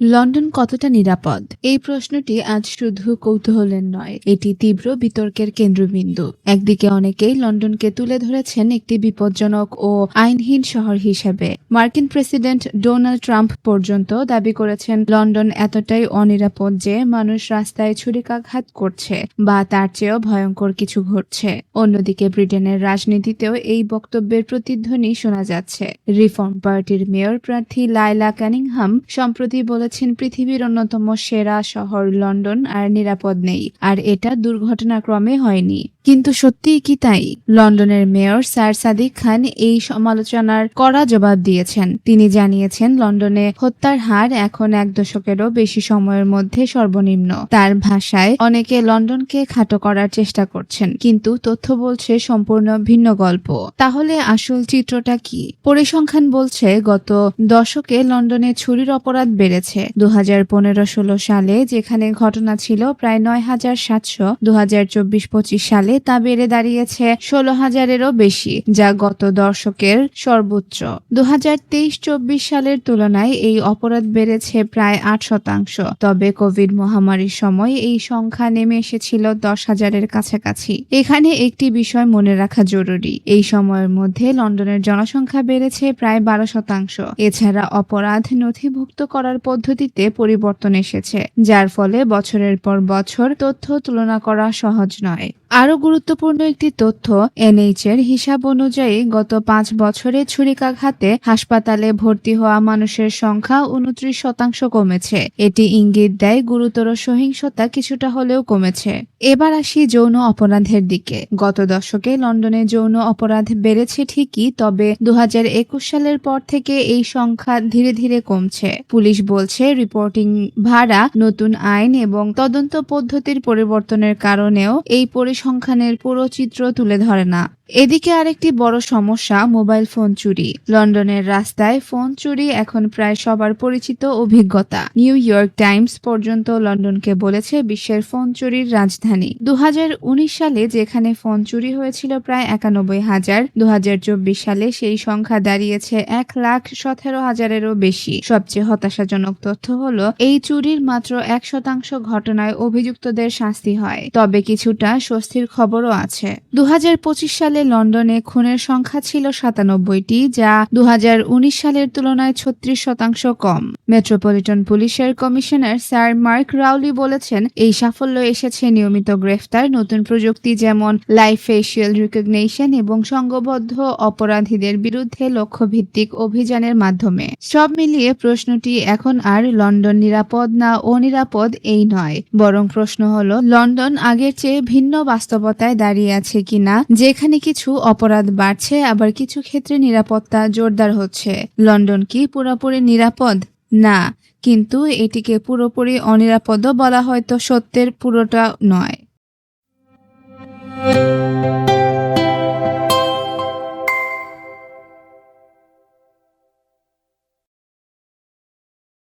London কতটা নিরাপদ? এই প্রশ্নটি আজ শুধু কৌতূহলের নয়, এটি তীব্র বিতর্কের কেন্দ্রবিন্দু। একদিকে অনেকেই লন্ডনকে তুলে ধরেছেন একটি বিপজ্জনক ও আইনহীন শহর হিসেবে। মার্কিন প্রেসিডেন্ট ডোনাল্ড ট্রাম্প পর্যন্ত দাবি করেছেন, লন্ডন এতটাই অনিরাপদ যে মানুষ রাস্তায় ছুরিকাঘাত করছে বা তার চেয়েও ভয়ঙ্কর কিছু ঘটছে। অন্যদিকে ব্রিটেনের রাজনীতিতেও এই বক্তব্যের প্রতিধ্বনি শোনা যাচ্ছে। রিফর্ম পার্টির মেয়র প্রার্থী লাইলা ক্যানিংহাম সম্প্রতি বলেছেন, পৃথিবীর অন্যতম সেরা শহর লন্ডন আর নিরাপদ নেই, আর এটা দুর্ঘটনাক্রমে হয়নি। কিন্তু সত্যিই কি তাই? লন্ডনের মেয়র স্যার সাদিক খান এই সমালোচনার কড়া জবাব দিয়েছেন। তিনি জানিয়েছেন, লন্ডনে হত্যার হার এখন এক দশকেরও বেশি সময়ের মধ্যে সর্বনিম্ন। তার ভাষায়, অনেকে লন্ডনকে খাটো করার চেষ্টা করছেন, কিন্তু তথ্য বলছে সম্পূর্ণ ভিন্ন গল্প। তাহলে আসল চিত্রটা কি? পরিসংখ্যান বলছে, গত দশকে লন্ডনে ছুরির অপরাধ বেড়েছে। দু হাজার পনেরো ষোলো সালে যেখানে ঘটনা ছিল প্রায় নয় হাজার সাতশো দু হাজার চব্বিশ পঁচিশ সালে তা বেড়ে দাঁড়িয়েছে ষোলো হাজারেরও বেশি, যা গত দর্শকের সর্বোচ্চ। দু হাজার তেইশ চব্বিশ সালের তুলনায় এই অপরাধ বেড়েছে প্রায় আট শতাংশ। তবে কোভিড মহামারীর সময় এই সংখ্যা নেমে এসেছিল দশ হাজারের কাছাকাছি। এখানে একটি বিষয় মনে রাখা জরুরি, এই সময়ের মধ্যে লন্ডনের জনসংখ্যা বেড়েছে প্রায় বারো শতাংশ। এছাড়া অপরাধ নথিভুক্ত করার পদ্ধতিতে পরিবর্তন এসেছে যার ফলে বছরের পর বছর তথ্য তুলনা করা সহজ নয়। আরও গুরুত্বপূর্ণ একটি তথ্য এনএইচ এর হিসাব অনুযায়ী গত পাঁচ বছরে ছুরিকাঘাতে হাসপাতালে ভর্তি হওয়া মানুষের সংখ্যা উনত্রিশ শতাংশ কমেছে। এটি ইঙ্গিত দেয় গুরুতর সহিংসতা কিছুটা হলেও কমেছে। এবার আসি যৌন অপরাধের দিকে। গত দশকে লন্ডনে যৌন অপরাধ বেড়েছে ঠিকই, তবে দু হাজার একুশ সালের পর থেকে এই সংখ্যা ধীরে ধীরে কমছে। পুলিশ বলছে, রিপোর্টিং ভাড়া, নতুন আইন এবং তদন্ত পদ্ধতির পরিবর্তনের কারণেও এই পরিসংখ্যানের পুরো চিত্র তুলে ধরে না। এদিকে আরেকটি বড় সমস্যা, মোবাইল ফোন চুরি। লন্ডনের রাস্তায় ফোন চুরি এখন প্রায় সবার পরিচিত অভিজ্ঞতা। নিউ ইয়র্ক টাইমস পর্যন্ত লন্ডনকে বলেছে বিশ্বের ফোন চুরির রাজধানী। দুহাজার উনিশ সালে যেখানে ফোন চুরি হয়েছিল প্রায় একানব্বই হাজার দু সালে সেই সংখ্যা দাঁড়িয়েছে এক লাখ সতেরো হাজারেরও বেশি। সবচেয়ে হতাশাজনক তথ্য হল, এই চুরির মাত্র এক শতাংশ ঘটনায় অভিযুক্তদের শাস্তি হয়। তবে কিছুটা স্বস্তির খবরও আছে। দু পঁচিশ সালে লন্ডনে খুনের সংখ্যা ছিল সাতানব্বইটি, যা দু সালের তুলনায় ছত্রিশ শতাংশ কম। মেট্রোপলিটন পুলিশের কমিশনার স্যার মার্ক রাউলি বলেছেন, এই সাফল্য এসেছে নিয়মিত গ্রেফতার, নতুন প্রযুক্তি যেমন লাইভ ফেসিয়াল রিকগনিশন এবং সংঘবদ্ধ অপরাধীদের বিরুদ্ধে লক্ষ্যভিত্তিক অভিযানের মাধ্যমে। সব মিলিয়ে প্রশ্নটি এখন আর লন্ডন নিরাপদ না অনিরাপদ এই নয়, বরং প্রশ্ন হল, লন্ডন আগের চেয়ে ভিন্ন বাস্তবতায় দাঁড়িয়ে আছে কিনা, যেখানে কিছু অপরাধ বাড়ছে, আবার কিছু ক্ষেত্রে নিরাপত্তা জোরদার হচ্ছে। লন্ডন কি পুরোপুরি নিরাপদ? না, কিন্তু এটিকে পুরোপুরি অনিরাপদও বলা হয়তো সত্যের পুরোটা নয়।